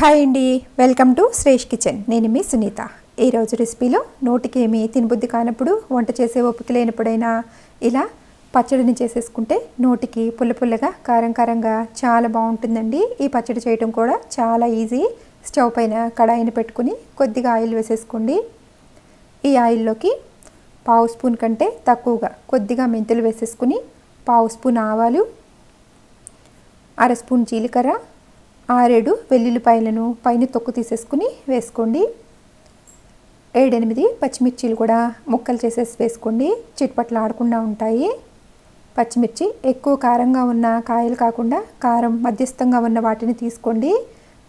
Hi అండి. Welcome to Shresh kitchen. నేను మీ సునీత. ఈరోజు రెసిపీలో నోటికేమి తినబుద్ధి కానప్పుడు వంట చేసే ఓపిక లేనప్పుడైనా ఇలా పచ్చడిని చేసేసుకుంటే నోటికి పుల్ల పుల్లగా కారం కారంగా చాలా బాగుంటుందండి. ఈ పచ్చడి చేయడం కూడా చాలా ఈజీ. స్టవ్ పైన కడాయిని పెట్టుకుని కొద్దిగా ఆయిల్ వేసేసుకోండి. ఈ ఆయిల్లోకి పావు స్పూన్ కంటే తక్కువగా కొద్దిగా మెంతులు వేసేసుకుని పావు స్పూన్ ఆవాలు అర స్పూన్ జీలకర్ర ఆరేడు వెల్లుల్లిపాయలను పైన తొక్కు తీసేసుకుని వేసుకోండి. ఏడెనిమిది పచ్చిమిర్చీలు కూడా ముక్కలు చేసేసి వేసుకోండి. చిట్పట్లు ఆడకుండా ఉంటాయి. పచ్చిమిర్చి ఎక్కువ కారంగా ఉన్న కాయలు కాకుండా కారం మధ్యస్థంగా ఉన్న వాటిని తీసుకోండి.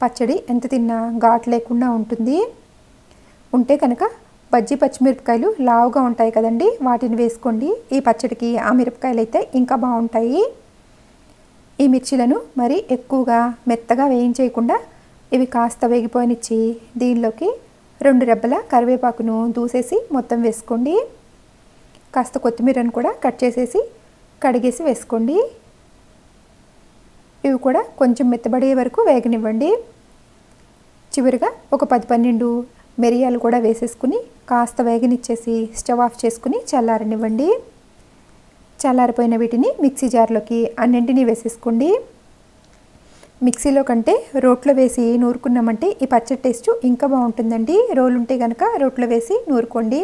పచ్చడి ఎంత తిన్నా ఘాటు లేకుండా ఉంటుంది. ఉంటే కనుక బజ్జీ పచ్చిమిరపకాయలు లావుగా ఉంటాయి కదండి వాటిని వేసుకోండి. ఈ పచ్చడికి ఆ మిరపకాయలు అయితే ఇంకా బాగుంటాయి. ఈ మిర్చీలను మరి ఎక్కువగా మెత్తగా వేయించేయకుండా ఇవి కాస్త వేగిపోయినిచ్చి దీనిలోకి రెండు రెబ్బల కరివేపాకును దూసేసి మొత్తం వేసుకోండి. కాస్త కొత్తిమీరను కూడా కట్ చేసేసి కడిగేసి వేసుకోండి. ఇవి కూడా కొంచెం మెత్తబడే వరకు వేగనివ్వండి. చివరిగా ఒక పది పన్నెండు మిరియాలు కూడా వేసేసుకుని కాస్త వేగనిచ్చేసి స్టవ్ ఆఫ్ చేసుకుని చల్లారనివ్వండి. చల్లారిపోయిన వీటిని మిక్సీ జార్లోకి అన్నింటినీ వేసేసుకోండి. మిక్సీలో కంటే రోట్లో వేసి నూరుకున్నామంటే ఈ పచ్చడి టేస్ట్ ఇంకా బాగుంటుందండి. రోలు ఉంటే కనుక రోట్లో వేసి నూరుకోండి.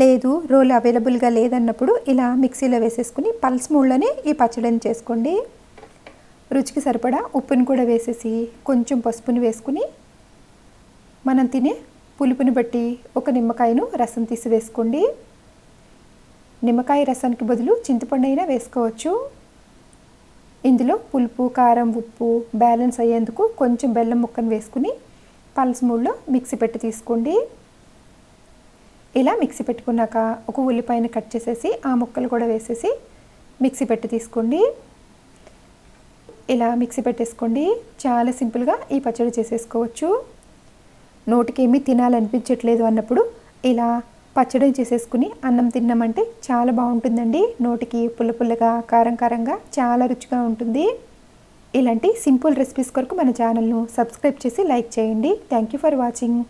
లేదు రోలు అవైలబుల్గా లేదన్నప్పుడు ఇలా మిక్సీలో వేసేసుకుని పల్స్ మూడ్లోనే ఈ పచ్చడిని చేసుకోండి. రుచికి సరిపడా ఉప్పుని కూడా వేసేసి కొంచెం పసుపుని వేసుకుని మనం తినే పులుపుని బట్టి ఒక నిమ్మకాయను రసం తీసి వేసుకోండి. నిమ్మకాయ రసానికి బదులు చింతపండు అయినా వేసుకోవచ్చు. ఇందులో పులుపు కారం ఉప్పు బ్యాలెన్స్ అయ్యేందుకు కొంచెం బెల్లం ముక్కను వేసుకుని పల్స్ మూడులో మిక్సీ పెట్టి తీసుకోండి. ఇలా మిక్సీ పెట్టుకున్నాక ఒక ఉల్లిపాయను కట్ చేసేసి ఆ ముక్కలు కూడా వేసేసి మిక్సీ పెట్టి తీసుకోండి. ఇలా మిక్సీ పెట్టేసుకోండి. చాలా సింపుల్గా ఈ పచ్చడి చేసేసుకోవచ్చు. నోటికి ఏమీ తినాలనిపించట్లేదు అన్నప్పుడు ఇలా పచ్చడి చేసేసుకుని అన్నం తిన్నామంటే చాలా బాగుంటుందండి. నోటికి పుల్ల పుల్లగా కారం కారంగా చాలా రుచిగా ఉంటుంది. ఇలాంటి సింపుల్ రెసిపీస్ కొరకు మన ఛానల్ను సబ్స్క్రైబ్ చేసి లైక్ చేయండి. Thank you for watching.